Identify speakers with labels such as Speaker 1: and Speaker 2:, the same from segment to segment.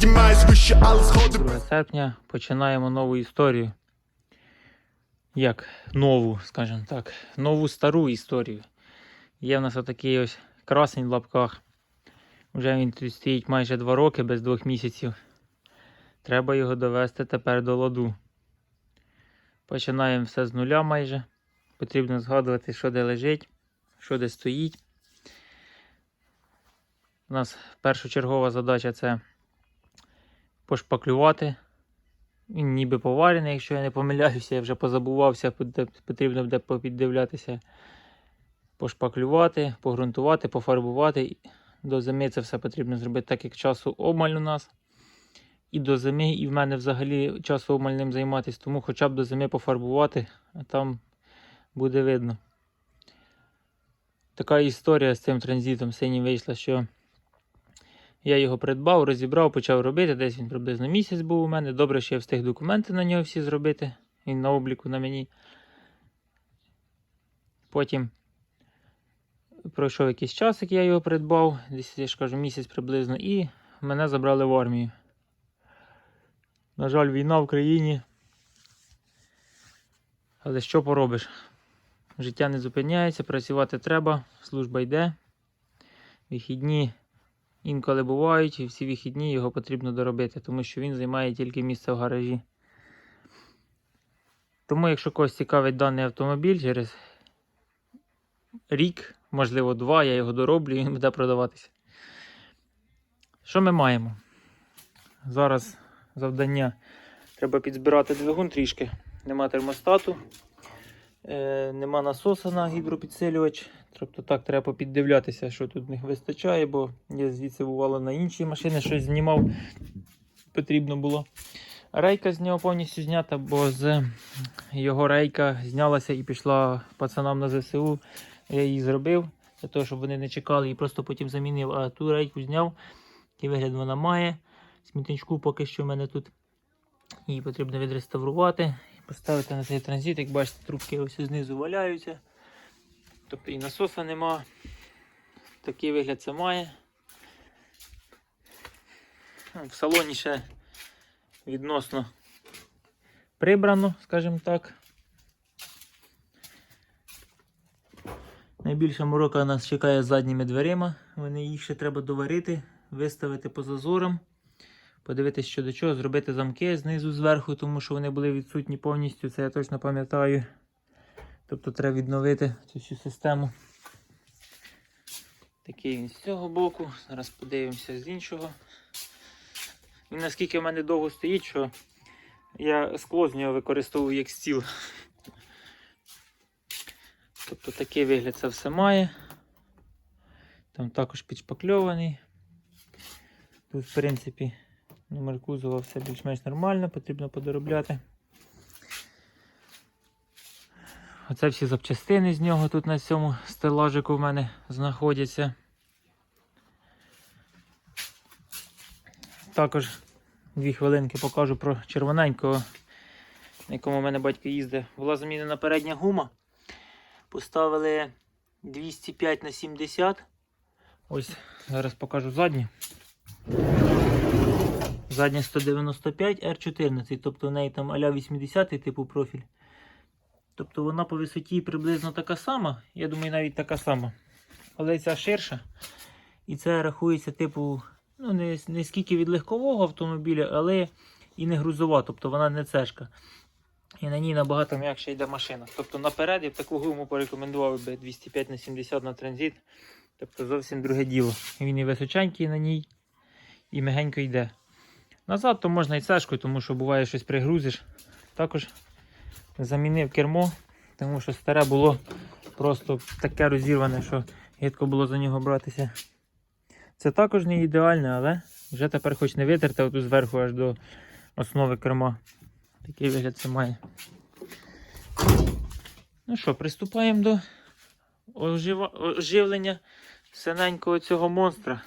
Speaker 1: підіймаюсь вище, але сходи
Speaker 2: 2 серпня починаємо нову історію. Як нову, скажімо так, нову стару історію. Є в нас отакий ось красень в лапках. Вже він тут стоїть майже 2 роки без двох місяців. Треба його довести тепер до ладу. Починаємо все з нуля майже. Потрібно згадувати, що де лежить, що де стоїть. У нас першочергова задача це пошпаклювати. Він ніби поварений, якщо я не помиляюся, я вже позабувався, потрібно буде попіддивлятися. Пошпаклювати, погрунтувати, пофарбувати. До зими це все потрібно зробити, так як часу обмаль у нас. І до зими, і в мене взагалі часу обмаль ним займатися, тому хоча б до зими пофарбувати, а там буде видно. Така історія з цим транзитом синім вийшла, що я його придбав, розібрав, почав робити. Десь він приблизно місяць був у мене. Добре, що я встиг документи на нього всі зробити. Він на обліку на мені. Потім пройшов якийсь час, як я його придбав, десь я ж кажу, місяць приблизно, і мене забрали в армію. На жаль, війна в країні. Але що поробиш? Життя не зупиняється, працювати треба, служба йде. Вихідні інколи бувають, і всі вихідні його потрібно доробити, тому що він займає тільки місце в гаражі. Тому, якщо когось цікавить даний автомобіль, через рік, можливо, два, я його дороблю і він буде продаватися. Що ми маємо? Зараз завдання треба підзбирати двигун трішки. Нема термостату, е, нема насоса на гідропідсилювач. Тобто так треба попіддивлятися, що тут них вистачає, бо я звідси бувало на інші машини щось знімав, потрібно було. Рейка з нього повністю знята, бо з його рейка знялася і пішла пацанам на ЗСУ. Я її зробив для того, щоб вони не чекали і просто потім замінив, а ту рейку зняв. Який вигляд вона має. Смітничку поки що в мене тут. Її потрібно відреставрувати поставити на цей транзит. Як бачите, трубки ось знизу валяються. Тобто і насоса нема. Такий вигляд це має. Ну, В салоні ще відносно прибрано, скажімо так. Найбільша морока нас чекає задніми дверима. Вони їх ще треба доварити, виставити по зазорам, подивитися, що до чого, зробити замки знизу зверху, тому що вони були відсутні повністю, це я точно пам'ятаю. Тобто треба відновити цю всю систему. Такий він з цього боку. Зараз подивимося з іншого. Він наскільки в мене довго стоїть, що я скло з нього використовую як стіл. Тобто такий вигляд це все має. Там також підшпакльований. Тут, в принципі, номер кузова все більш-менш нормально, потрібно подоробляти. Оце всі запчастини з нього тут на цьому стелажику в мене знаходяться. Також дві хвилинки покажу про червоненького, на якому в мене батько їздив. Була замінена передня гума. Поставили 205 на 70. Ось зараз покажу задню. Задня 195 R14, тобто в неї там аля 80 типу профіль. Тобто вона по висоті приблизно така сама, я думаю, навіть така сама. Але ця ширша. І це рахується, типу, ну, не, не скільки від легкового автомобіля, але і не грузова, тобто вона не цешка. І на ній набагато м'якше йде машина. Тобто наперед я б таку гуму порекомендував би 205 на 70 на транзит. Тобто зовсім друге діло. Він і височенький на ній, і мягенько йде. Назад то можна і цешкою, тому що буває щось пригрузиш. Також замінив кермо, тому що старе було просто таке розірване, що гидко було за нього братися. Це також не ідеально, але вже тепер хоч не витерти оту зверху аж до основи керма. Такий вигляд це має. Ну що, приступаємо до оживлення синенького цього монстра.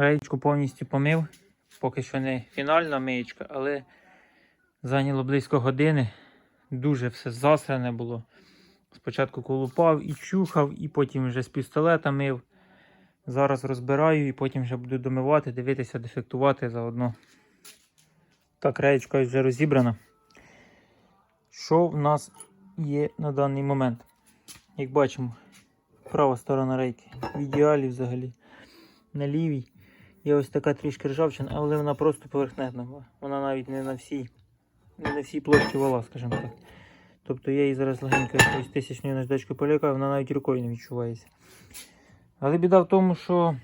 Speaker 2: Реєчку повністю помив. Поки що не фінальна миєчка, але зайняло близько години. Дуже все засране було. Спочатку колупав і чухав, і потім вже з пістолета мив. Зараз розбираю і потім вже буду домивати, дивитися, дефектувати заодно. Так, реєчка вже розібрана. Що в нас є на даний момент? Як бачимо, права сторона рейки в ідеалі взагалі. На лівій є ось така трішки ржавчина, але вона просто поверхнетна. Вона навіть не на всій, не на всій площі вала, скажімо так. Тобто я її зараз легенько якоюсь тисячною наждачкою полякаю, вона навіть рукою не відчувається. Але біда в тому, що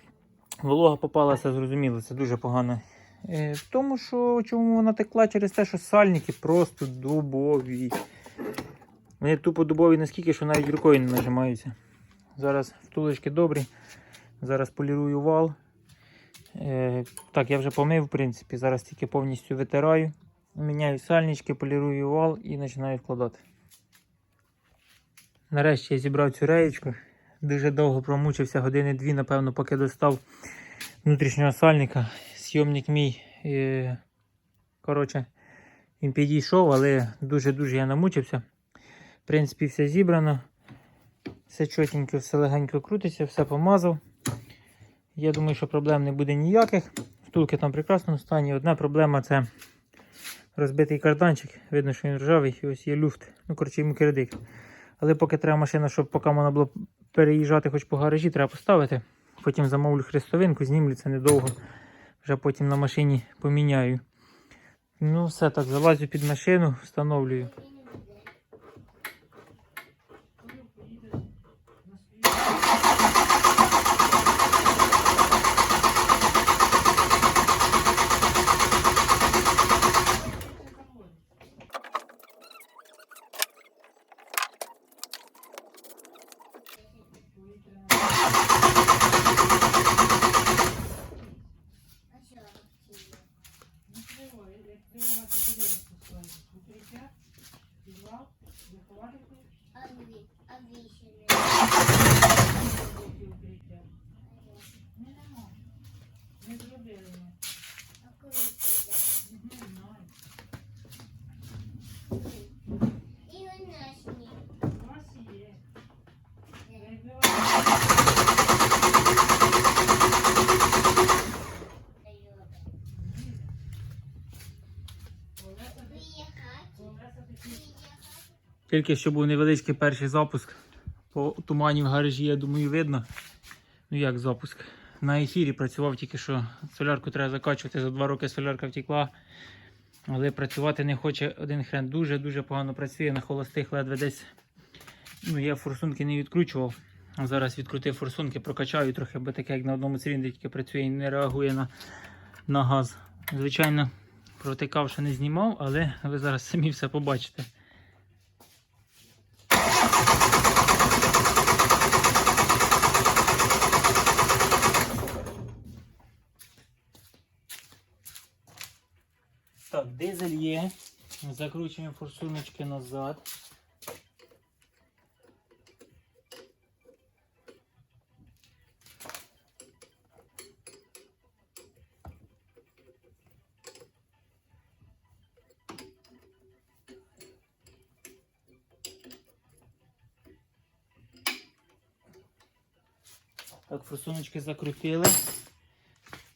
Speaker 2: волога попалася, зрозуміло, це дуже погано. Е, В тому, що чому вона текла через те, що сальники просто дубові. Вони тупо дубові наскільки, що навіть рукою не нажимаються. Зараз втулочки добрі. Зараз полірую вал. Е, так, я вже помив, в принципі. Зараз тільки повністю витираю. Міняю сальнички, полірую вал і починаю вкладати. Нарешті я зібрав цю реєчку. Дуже довго промучився, години дві, напевно, поки достав внутрішнього сальника. Сйомник мій. Е, коротше, він підійшов, але дуже-дуже я намучився. В принципі, все зібрано. Все чотенько, все легенько крутиться, все помазав. Я думаю, що проблем не буде ніяких. Втулки там в прекрасному стані. Одна проблема це розбитий карданчик. Видно, що він ржавий, і ось є люфт. Ну, коротше, йому кирдик. Але поки треба машина, щоб поки вона була переїжджати хоч по гаражі, треба поставити. Потім замовлю хрестовинку, знімлю це недовго. Вже потім на машині поміняю. Ну, все так, залазю під машину, встановлюю. Тільки що був невеличкий перший запуск. По тумані в гаражі, я думаю, видно. Ну як запуск? На ефірі працював тільки що солярку треба закачувати. За два роки солярка втекла. Але працювати не хоче один хрен. Дуже-дуже погано працює на холостих ледве десь. Ну, я форсунки не відкручував. Зараз відкрутив форсунки, прокачаю трохи, бо таке як на одному циліндрі тільки працює і не реагує на, на газ. Звичайно, протикав, що не знімав, але ви зараз самі все побачите. Так, дизель є. Закручуємо форсуночки назад. Так, форсуночки закрутили.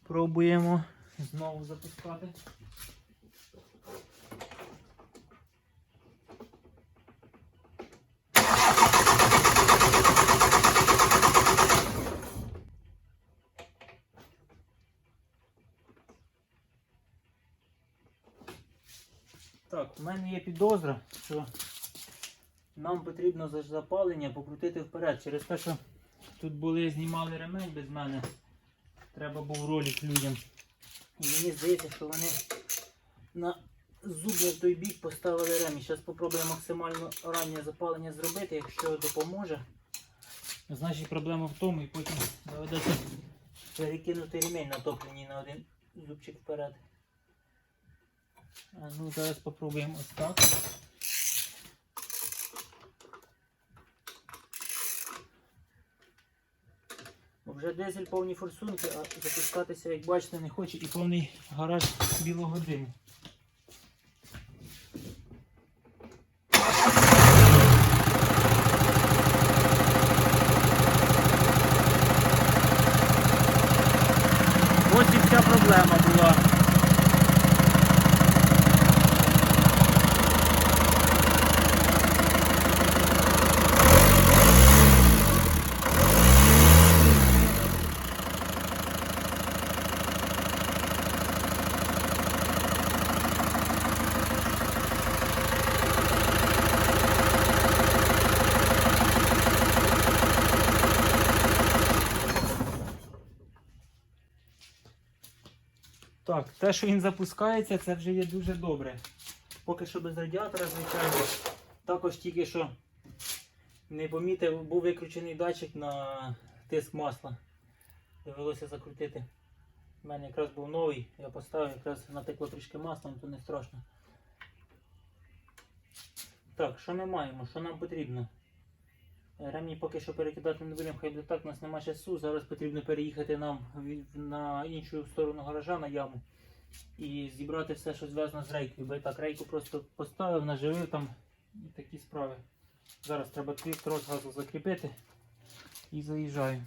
Speaker 2: Пробуємо знову запускати. Так, у мене є підозра, що нам потрібно за запалення покрутити вперед. Через те, що тут були, знімали ремень без мене. Треба був ролик людям. І мені здається, що вони на зуб в той бік поставили ремінь. Зараз спробуємо максимально раннє запалення зробити, якщо допоможе. Значить проблема в тому і потім доведеться перекинути ремінь натоплений на один зубчик вперед. Ну зараз спробуємо ось так. вже дизель повні форсунки, а запускатися, як бачите, не хоче і повний гараж білого диму. Ось і вся проблема була. Так, те, що він запускається, це вже є дуже добре. Поки що без радіатора, звичайно. Також тільки що не помітив, був виключений датчик на тиск масла. Довелося закрутити. У мене якраз був новий, я поставив, якраз натекло трішки маслом, то не страшно. Так, що ми маємо? Що нам потрібно? Ремні поки що перекидати не будемо, хай буде так, у нас немає часу. Зараз потрібно переїхати нам на іншу сторону гаража на яму і зібрати все, що зв'язано з рейкою. Бо я так рейку просто поставив, наживив там і такі справи. Зараз треба трос газу закріпити і заїжджаю.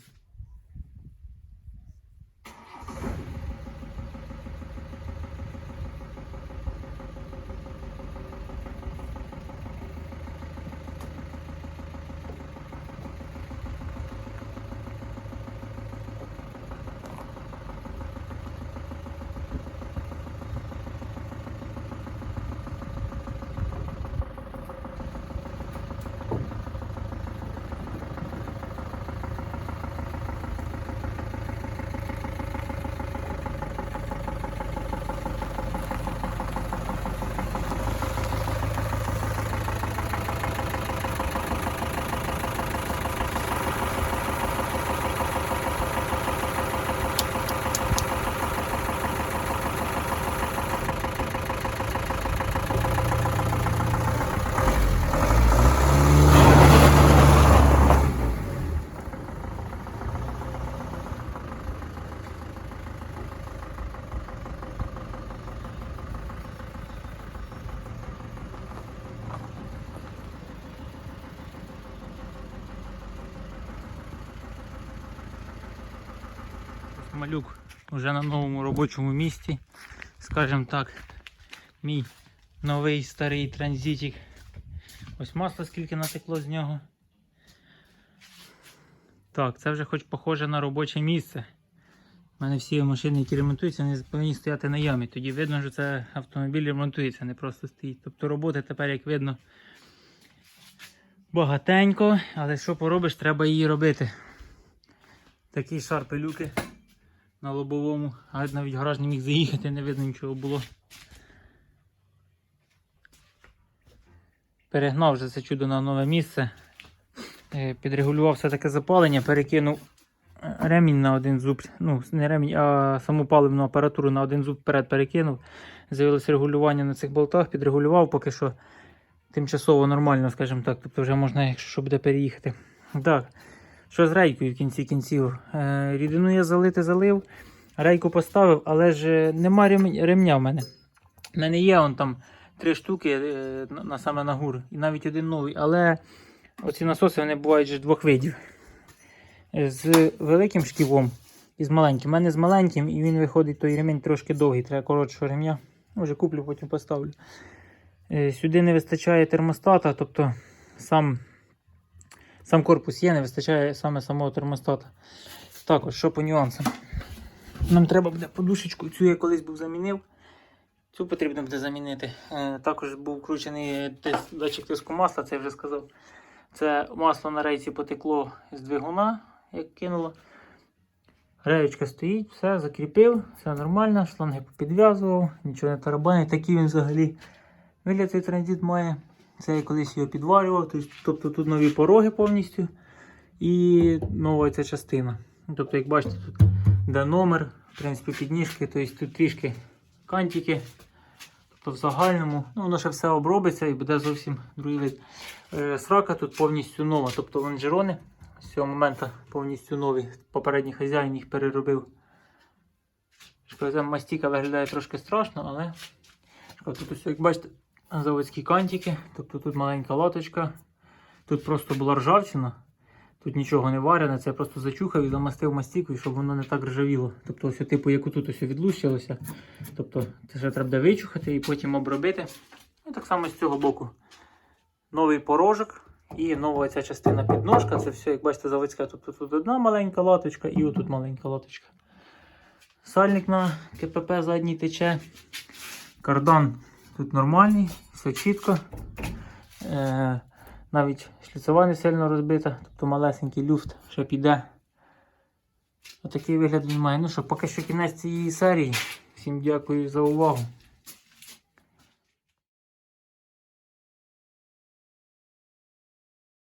Speaker 2: Вже на новому робочому місці. Скажімо так, мій новий старий транзитик. Ось масло скільки натекло з нього. Так, це вже хоч похоже на робоче місце. У мене всі машини, які ремонтуються, вони повинні стояти на ямі. Тоді видно, що це автомобіль ремонтується, не просто стоїть. Тобто роботи тепер, як видно, багатенько, але що поробиш, треба її робити. Такий шар пилюки на лобовому, а навіть гараж не міг заїхати, не видно нічого було. Перегнав вже це чудо на нове місце. Е, Підрегулював все таке запалення, перекинув ремінь на один зуб, ну не ремінь, а саму паливну апаратуру на один зуб вперед перекинув. З'явилося регулювання на цих болтах, підрегулював поки що тимчасово нормально, скажімо так. Тобто вже можна, якщо що буде переїхати. Так. Що з рейкою в кінці кінців? Е, рідину я залити залив, рейку поставив, але ж е, нема ремня в мене. У мене є он там три штуки е, на, саме на гур, і навіть один новий. Але оці насоси вони бувають же двох видів. З великим шківом і з маленьким. У мене з маленьким, і він виходить той ремінь трошки довгий, треба коротшого ремня. Може куплю, потім поставлю. Сюди не вистачає термостата, тобто сам Сам корпус є, не вистачає саме самого термостата. Також, що по нюансам. Нам треба буде подушечку, цю я колись був замінив. Цю потрібно буде замінити. Е, також був вкручений датчик тиску масла, це я вже сказав. Це масло на рейці потекло з двигуна, як кинуло. Реєчка стоїть, все, закріпив, все нормально, шланги підв'язував, нічого не тарабанить. Такий він взагалі вигляд цей транзит має. Це я колись його підварював, тобто- тут нові пороги повністю і нова ця частина. Тобто, як бачите, тут де номер, в принципі, підніжки, тобто тут трішки кантики. Тобто в загальному ну, воно ще все обробиться і буде зовсім другий вид. Е, Срака тут повністю нова, тобто лонжерони з цього моменту повністю нові. Попередній хазяїн їх переробив. Шкода, мастіка виглядає трошки страшно, але шкода, тут як бачите, заводські кантики, тобто тут маленька лоточка, тут просто була ржавчина, тут нічого не варене, це я просто зачухав і замастив мастікою, щоб воно не так ржавіло. Тобто, ось, типу, як тут ось відлущилося. Тобто, це ще треба вичухати і потім обробити. І так само з цього боку. Новий порожок і нова ця частина підножка. Це все, як бачите, заводська. Тобто тут одна маленька латочка і отут маленька латочка. Сальник на КПП задній тече. Кардан тут нормальний, все чітко. Е, навіть шліцова не сильно розбита, тобто малесенький люфт ще піде. Отакий вигляд він має. Ну що, поки що кінець цієї серії. Всім дякую за увагу.